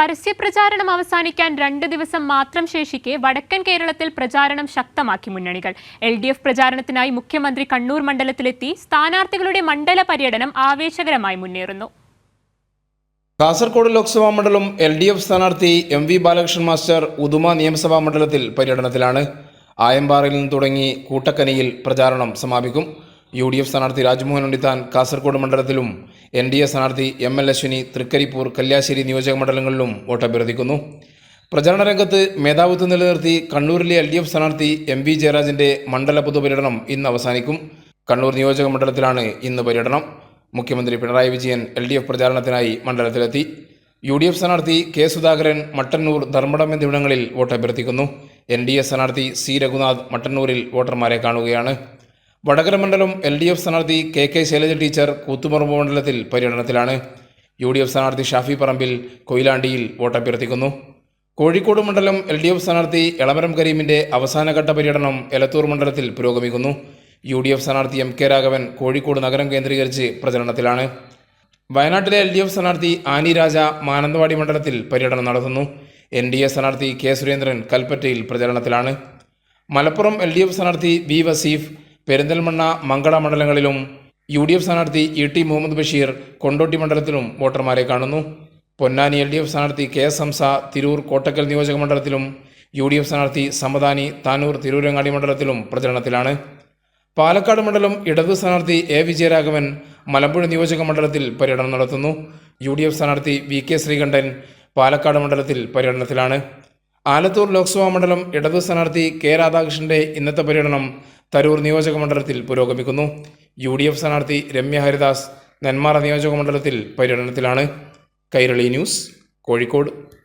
പരസ്യപ്രചാരണം അവസാനിക്കാൻ രണ്ട് ദിവസം മാത്രം ശേഷിക്കെ വടക്കൻ കേരളത്തിൽ പ്രചാരണം ശക്തമാക്കി മുന്നണികൾ. എൽ ഡി എഫ് പ്രചാരണത്തിനായി മുഖ്യമന്ത്രി കണ്ണൂർ മണ്ഡലത്തിലെത്തി സ്ഥാനാർത്ഥികളുടെ മണ്ഡല പര്യടനം ആവേശകരമായി മുന്നേറുന്നു. കാസർകോട് ലോക്സഭാ മണ്ഡലം എൽ ഡി എഫ് സ്ഥാനാർത്ഥി M V Balakrishnan master Uduma നിയമസഭാ മണ്ഡലത്തിൽ പര്യടനത്തിലാണ്. ആയമ്പാറയിൽ നിന്ന് തുടങ്ങി കൂട്ടക്കനിയിൽ പ്രചാരണം സമാപിക്കും. യു ഡി എഫ് സ്ഥാനാർത്ഥി രാജ്മോഹൻ ഉണ്ണിത്താൻ കാസർഗോഡ് മണ്ഡലത്തിലും എൻ ഡി എ സ്ഥാനാർത്ഥി എം എൽ അശ്വിനി തൃക്കരിപ്പൂർ കല്യാശ്ശേരി നിയോജക മണ്ഡലങ്ങളിലും വോട്ടഭ്യർത്ഥിക്കുന്നു. പ്രചാരണ രംഗത്ത് മേധാവിത്വം നിലനിർത്തി കണ്ണൂരിലെ എൽ ഡി എഫ് സ്ഥാനാർത്ഥി എം വി ജയരാജന്റെ മണ്ഡല പൊതുപര്യടനം ഇന്ന് അവസാനിക്കും. കണ്ണൂർ നിയോജക മണ്ഡലത്തിലാണ് ഇന്ന് പര്യടനം. മുഖ്യമന്ത്രി Pinarayi Vijayan L D F പ്രചാരണത്തിനായി മണ്ഡലത്തിലെത്തി. യു ഡി എഫ് സ്ഥാനാർത്ഥി കെ സുധാകരൻ മട്ടന്നൂർ ധർമ്മടം എന്നിവിടങ്ങളിൽ വോട്ടഭ്യർത്ഥിക്കുന്നു. എൻ ഡി എ സ്ഥാനാർത്ഥി സി രഘുനാഥ് മട്ടന്നൂരിൽ വോട്ടർമാരെ കാണുകയാണ്. വടകര മണ്ഡലം എൽ ഡി എഫ് സ്ഥാനാർത്ഥി K K Shailaja teacher Koothuparamba മണ്ഡലത്തിൽ പര്യടനത്തിലാണ്. യു ഡി എഫ് സ്ഥാനാർത്ഥി ഷാഫി പറമ്പിൽ കൊയിലാണ്ടിയിൽ വോട്ടഭ്യർത്ഥിക്കുന്നു. കോഴിക്കോട് മണ്ഡലം എൽ ഡി എഫ് സ്ഥാനാർത്ഥി എളമരം കരീമിന്റെ അവസാനഘട്ട പര്യടനം എലത്തൂർ മണ്ഡലത്തിൽ പുരോഗമിക്കുന്നു. യു ഡി എഫ് സ്ഥാനാർത്ഥി എം കെ രാഘവൻ കോഴിക്കോട് നഗരം കേന്ദ്രീകരിച്ച് പ്രചരണത്തിലാണ്. വയനാട്ടിലെ എൽ ഡി എഫ് സ്ഥാനാർത്ഥി ആനി രാജ മാനന്തവാടി മണ്ഡലത്തിൽ പര്യടനം നടത്തുന്നു. എൻ ഡി എ സ്ഥാനാർത്ഥി കെ സുരേന്ദ്രൻ കൽപ്പറ്റയിൽ പ്രചരണത്തിലാണ്. മലപ്പുറം എൽ ഡി എഫ് സ്ഥാനാർത്ഥി വി വസീഫ് പെരിന്തൽമണ്ണ മംഗള മണ്ഡലങ്ങളിലും യു ഡി എഫ് സ്ഥാനാർത്ഥി ഇ ടി മുഹമ്മദ് ബഷീർ കൊണ്ടോട്ടി മണ്ഡലത്തിലും വോട്ടർമാരെ കാണുന്നു. പൊന്നാനി എൽ ഡി എഫ് സ്ഥാനാർത്ഥി കെ എസ് ഹംസ തിരൂർ കോട്ടക്കൽ നിയോജക മണ്ഡലത്തിലും യു ഡി എഫ് സ്ഥാനാർത്ഥി സമദാനി താനൂർ തിരൂരങ്ങാടി മണ്ഡലത്തിലും പ്രചരണത്തിലാണ്. പാലക്കാട് മണ്ഡലം ഇടതു സ്ഥാനാർത്ഥി എ വിജയരാഘവൻ മലമ്പുഴ നിയോജക മണ്ഡലത്തിൽ പര്യടനം നടത്തുന്നു. യു ഡി എഫ് സ്ഥാനാർത്ഥി വി കെ ശ്രീകണ്ഠൻ പാലക്കാട് മണ്ഡലത്തിൽ പര്യടനത്തിലാണ്. ആലത്തൂർ ലോക്സഭാ മണ്ഡലം ഇടതു സ്ഥാനാർത്ഥി കെ രാധാകൃഷ്ണന്റെ ഇന്നത്തെ പര്യടനം തരൂർ നിയോജക മണ്ഡലത്തിൽ പുരോഗമിക്കുന്നു. യു ഡി എഫ് സ്ഥാനാർത്ഥി രമ്യ ഹരിദാസ് നെന്മാറ നിയോജക മണ്ഡലത്തിൽ പര്യടനത്തിലാണ്. കൈരളി ന്യൂസ് കോഴിക്കോട്.